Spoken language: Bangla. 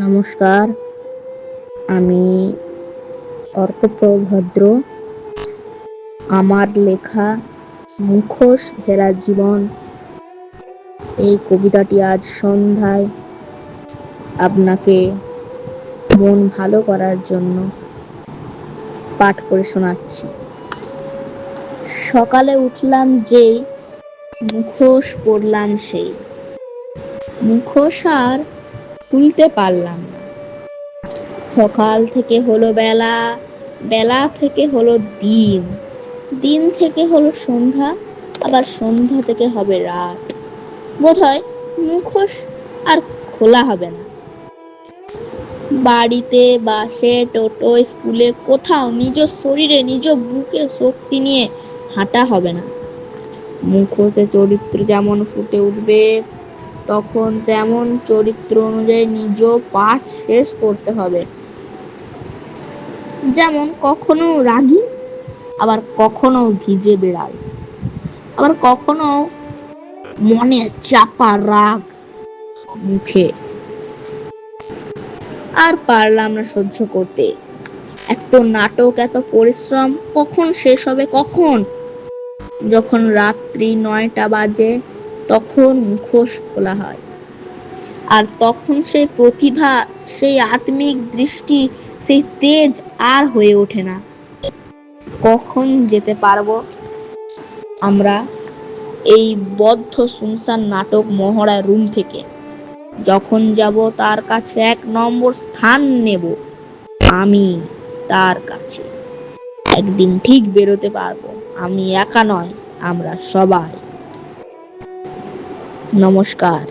নমস্কার। আমি অর্কপ্রভদ্র। আমার লেখা মুখোশ ঘেরা জীবন। এই কবিতাটি আজ সন্ধ্যায় আপনাকে মন ভালো করার জন্য পাঠ করে শোনাচ্ছি। সকালে উঠলাম যেই, মুখোশ পরলাম সেই। মুখোশ আর খুলতে পারলাম না। সকাল থেকে হলো বেলা বেলা থেকে হলো দিন। দিন থেকে হলো সন্ধ্যা, আবার সন্ধ্যা থেকে হবে রাত। বোধহয় মুখোশ আর খোলা হবে না। বাড়িতে, বাসে, টোটো, স্কুলে কোথাও নিজ শরীরে, নিজ বুকে শক্তি নিয়ে হাঁটা হবে না। মুখোশে চরিত্র যেমন ফুটে উঠবে তখন তেমন চরিত্র অনুযায়ী নিজ পাঠ শেষ করতে হবে। যেমন, কখনো রাগী, আবার কখনো ভিজে বেড়াল, আবার কখনো মনে চাপা রাগ মুখে। আর পারলাম না সহ্য করতে। এত নাটক এত পরিশ্রম, কখন শেষ হবে, কখন? যখন রাত্রি নয়টা বাজে তখন মুখোশ খোলা হয়। আর তখন সেই প্রতিভা, সেই আত্মিক দৃষ্টি, সেই তেজ আর হয়ে ওঠে না। কখন যেতে পারব? আমরা এই বদ্ধ শুনশান নাটক মহড়া রুম থেকে। যখন যাব তার কাছে এক নম্বর স্থান নেব। আমি তার কাছে। একদিন ঠিক বেরোতে পারব। আমি একা নয়, আমরা সবাই। নমস্কার।